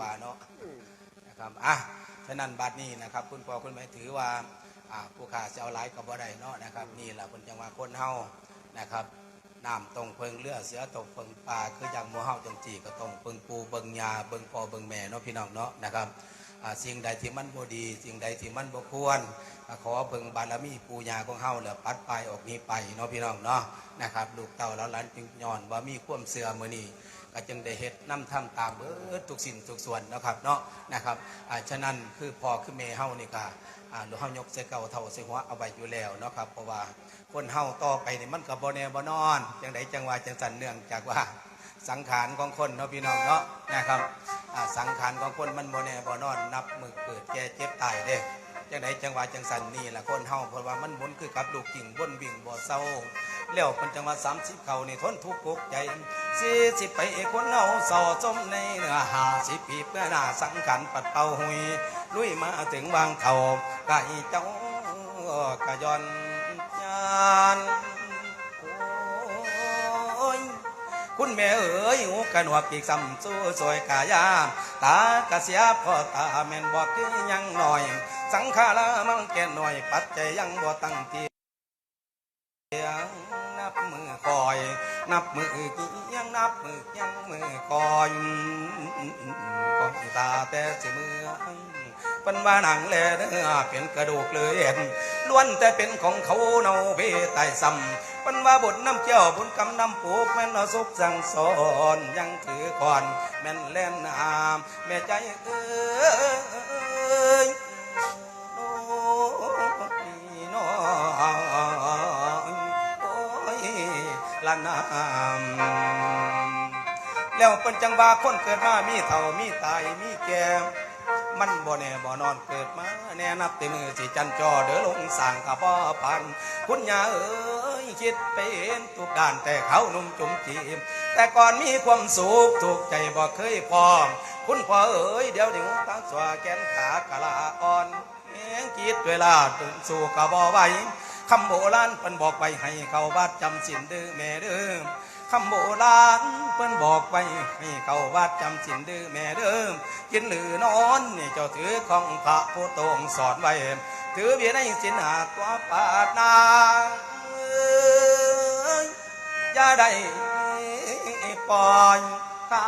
ว่าเนาะนะครับอะฉะนั้นบัดนี้นะครับ คุณพ่อคุณแม่ถือว่าอ่าผู้ขาจะเอาหลายกับบ่ได้เนาะนะครับ นี่แหละคนจังหวะคนเฮานะครับน้ำตรงเพิงเลือเสือตกเพิงปลาคืออย่างหมูเฮาจังจีก็ตรงเพิงปูเบิงยาเบิงพ่อเบิงแม่เนาะพี่น้องเนาะนะครับ สิ่งใดที่มันบ่ดี สิ่งใดที่มันบ่ควร ขอเบิงบารมีปูยาของเฮาแล้วปัดไปออกนี้ไปเนาะพี่น้องเนาะนะครับลูกเต้าแล้วหลานจึงย้อนว่ามีความเสื่อมือนี้ก็จึงได้เฮ็ดน้ำทำตามเบิดทุกสิ่งทุกส่วนนะครับเนาะนะครับอ่าฉะนั้นคือพอคือเมเฮานี่ก็อ่าหลวงเฮายกใส่เก่าเท่าใส่หัวเอาไว้อยู่แล้วเนาะครับเพราะว่าคนเฮาต่อไปนี่มันก็บ่แน่บ่นอนจังไดจังว่าจังสันเนื่องจากว่า สังขารของคนเนาะพี่น้องเนาะนะครับสังขารของคนมันบ่แนบ่นอน นับมือเกิดแก่เจ็บตายเด้จังไดจังหว่าจังสันนี่แหละคนเฮาเพราะว่ามันหมุนคือกับลูกกิ่งบนวิ่งบ่เศร้าแล้วเป็นจังหวะสามสิบเขานี่ทนทุกข์กกใจสี่สิบไปคนเอาเศร้าจมในเนื้อหาสิบปีเพื่อหน้าสังขันปัดเป่าหุยลุยมาถึงวางเขาไก่เจ้ากะยอน คุณแม่เอ๋ยหูกันหัวปีกซ้ำสู้สวยกายาตากระเสียพ่อตาแม่นบอกคือยังหน่อย สังขารมังแก่หน่อย ปัจจัยยังบ่ตั้งทีเตียง มือคอย นับมือกี่ยังนับมือยังมือคอยคอยตาแต่สิมือเป็นว่าหนังแลเนื้อเป็นกระดูกเลยเห็นล้วนแต่เป็นของเขาเนาเวไตซ้ำเป็นว่าบุญน้ำเจ้าบุญกำน้ำปูกแม่นสุขสั่งสอนยังถือก่อนแม่นเล่นอามแม่ใจเอ้ย ละนามแล้วเป็นจังว่าคนเกิดมามีเท่ามีตายมีแก่มันบ่แน่บ่นอนเกิดมาแน่นับแต่มือสิจันจอเด้อลงสั่งกับบ่ปันคุณยาเอ้ยคิดเป็นทุกด้านแต่เขานุ่มจุ่มจีมแต่ก่อนมีความสุขถูกใจบ่เคยพร้อม คุณพ่อเอ้ยเดี๋ยวถึงตั้งสวาแขนขากะลาอ่อนแหงคิดเวลาตื่นสู่กะบ่ไหว คำโบราณเพิ่นบอกไปให้เขาวัดจำสินเด้อแม่เด้อคำโบราณเพิ่นบอกไปให้เขาวัดจำสินเด้อแม่เด้อกินหรือนอนนี่เจ้าถือของพระผู้ตรงสอนไว้ถือเบียในสินหาตัวปาดนาเอ้ยอย่าได้ปล่อยทา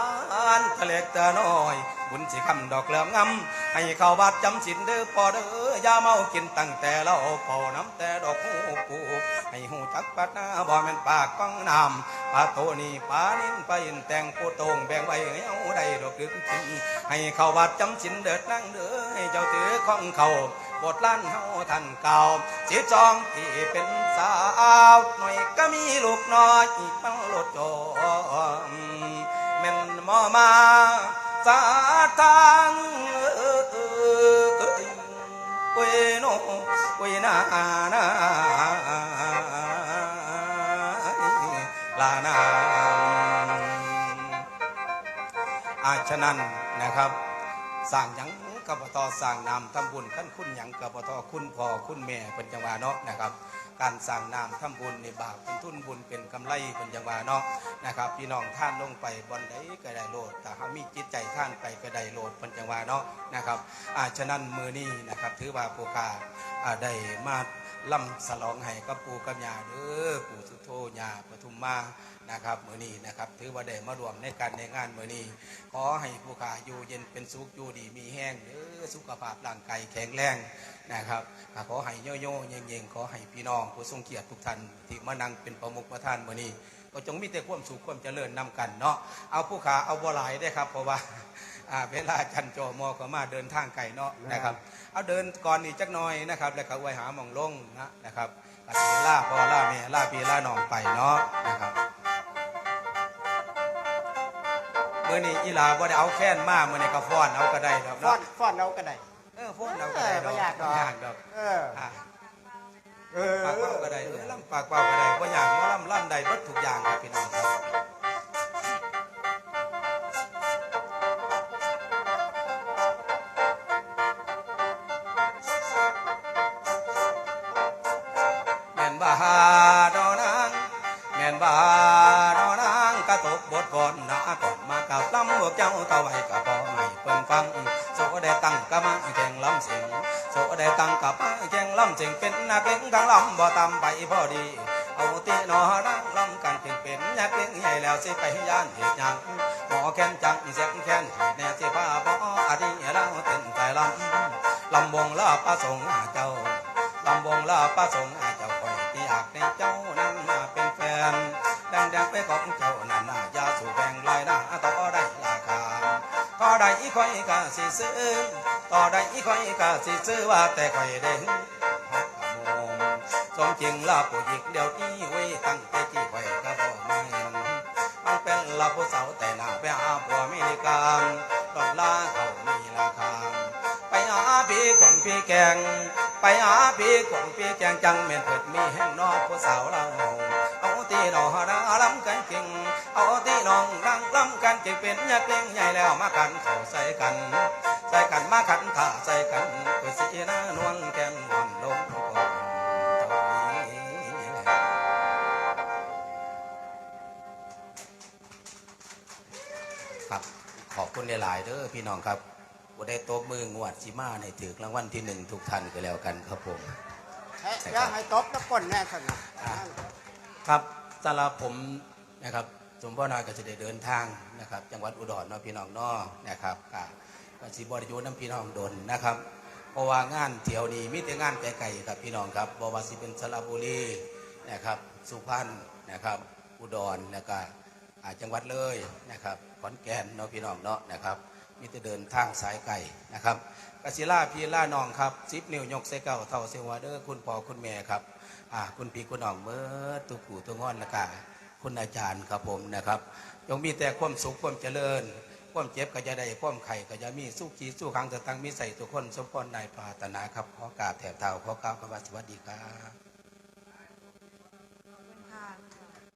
นทะเลตะน้อย บุญสิคำดอกเหลืองงำให้เขาวัดจำสินเด้อพอเด้อ ย่าเมากินตั้งแต่เราเป่าน้ำแต่ดอกหูปูให้หูจักปัดหน้าบ่แม่นปากก้องน้ำปลาโตนี่ปลานิ่นปอินแต่งผู้โตงแบ่งไว้ให้เอาได้ดอกดึกจริงให้เขาวัดจำสินเดิดนั่งเด้อให้เจ้าถือของเขาบทล้านเฮาท่านเก่าสิจองที่เป็นสาวหน่อยก็มีลูกน้อยอีกมันลดจอมแม่นมอมาสาทางเอ้ย เวยโนเวยนานาลานาอาฉะนั้นนะครับ สร้างยัง กับปตสร้างนามทำบุญขั้นคุณหยังกับปตคุณพ่อคุณแม่เป็นจังหวะเนาะนะครับ การสร้างนามทำบุญในบาปเป็นทุนบุญเป็นกำไรเป็นจังหวะเนาะนะครับพี่น้องท่านลงไปบนใดก็ได้โลดแต่เขามีจิตใจท่านไปก็ได้โลดเป็นจังหวะเนาะนะครับอาฉะนั้นมือนี้นะครับถือว่าปูกาอ่าได้มา ล่ำสลองให้กับปูกับยาเด้อปู่สุโธยาปทุมมานะครับมือนี้นะครับถือว่าได้มารวมในการในงานมือนี้ขอให้ผู้ขาอยู่เย็นเป็นสุขอยู่ดีมีแห้งเด้อสุขภาพร่างกายแข็งแรงนะครับขอให้โยโย่เย็งๆขอให้พี่น้องผู้ทรงเกียรติทุกท่านที่มานั่งเป็นประมุขประธานมือนี้ก็จงมีแต่ความสุขความเจริญนำกันเนาะเอาผู้ขาเอาบ่หลายได้ครับเพราะว่า อ่าเวลาจันโจมอก็มาเดินทางไกลเนาะนะครับ เอาเดินก่อนนี่จักหน่อยนะครับ แล้วก็ไว้หาหมองลงนะนะครับก็สิล่าพ่อล่าแม่ล่าพี่ล่าน้องไปเนาะนะครับมื่อนี้อีหลาบ่ได้เอาแค้นมามื่อนี้ก็ฟ้อนเอาก็ได้ดอกฟ้อเนาะนฟ้อนเราก็ได้ เออฟ้อนเอาก็ได้ดอกเออบ่ยากดอกบ่ยากดอกเออ อะเออปากเป้าก็ได้เออลำปากเป้าก็ได้บ่ยากบ่ลำลั่นได้เบิดทุกอย่างครับพี่น้องครับ กระตกบทก่อนหนาก่อนมาเกับลำพวกเจ้าตะไว้กับพ่อไม่เพิ่นำเสียงโสได้ตั้งกับแข่งลำเสียงเป็นนักเล่นกลางลำบ่ตำไปพอดีเอาตีนอรังลำกันเพียงเป็นยักเล่นใหญ่แล้วสิไปย่านเหตุยังหมอแค้นจังเสียงแค้นที่แน่สิพาบ่อดีเราเต้นใจลำลำวงลาประสงค์เจ้าลำวงลาประสงค์เจ้าคอยที่อยากในเจ้า ได้อีคอยกะสิซื้อต่อได้อีคอยกะสิซื้อว่าแต่คอยเด้งหกขโมสมจริงลาผู้หญิงเดียวนี้ไว้ตั้งแต่ที่คอยก็บอกไม่มันเป็นลาผู้สาวแต่นางไปหาผัวไม่ได้การดอลลาเขามีราคาไปหาพี่ขวงพี่แกง ไปหาพี่ขวงพี่แกงจังเม่นเปิดมีแห้งนอกผู้สาวเราเอา ตีน้องดังลำกันเก่งเอาตีน้องดังลำกันเก่งเป็นยักษ์เล่งใหญ่แล้วมากันเข้าใส่กัน ใส่กันมาขันขาใส่กันเพื่อสีหน้านวลแก้มหวานลงก่อนเท่านี้ครับขอบคุณหลายๆเด้อพี่น้องครับบ่ได้โต๊ะมืองวดสิมาในถือรางวัลที่หนึ่งทุกท่านก็แล้วกันครับผมเฮ้ยอย่าให้ตบตะก้นแน่สนะครับ สำหรับผมนะครับสมพ่อนายก็จะได้เดินทางนะครับ จังหวัดอุดรเนาะพี่น้องเนาะนะครับก็ก็สิบริยูน้ำพี่น้องดนนะครับ เพราะว่างานเที่ยวนี้มีแต่งานไกลๆครับพี่น้องครับบวาสิเป็นสระบุรีนะครับ สุพรรณนะครับ อุดรแล้วก็จังหวัดเลยนะครับขอนแก่นเนาะพี่น้องเนาะนะครับมีแต่เดินทางสายไก่นะครับกสิล่าพี่ล่าน้องครับซิปนิวยกใส่เก้าเท่าเซวาเดอร์คุณพ่อคุณแม่ครับ อ่าคุณพี่คุณน้องเมื่อตุกูตุงอนละกาคุณอาจารย์ครับผมนะครับจงมีแต่ความสุขความเจริญ ความเจ็บก็จะได้ความไข่ก็จะมีสู้ขีสู้ขังจะตั้งมีใส่ทุกคนสมพรนายปาตนาครับขอกราบแถบเท้าขอกราบคำว่าสวัสดีครับ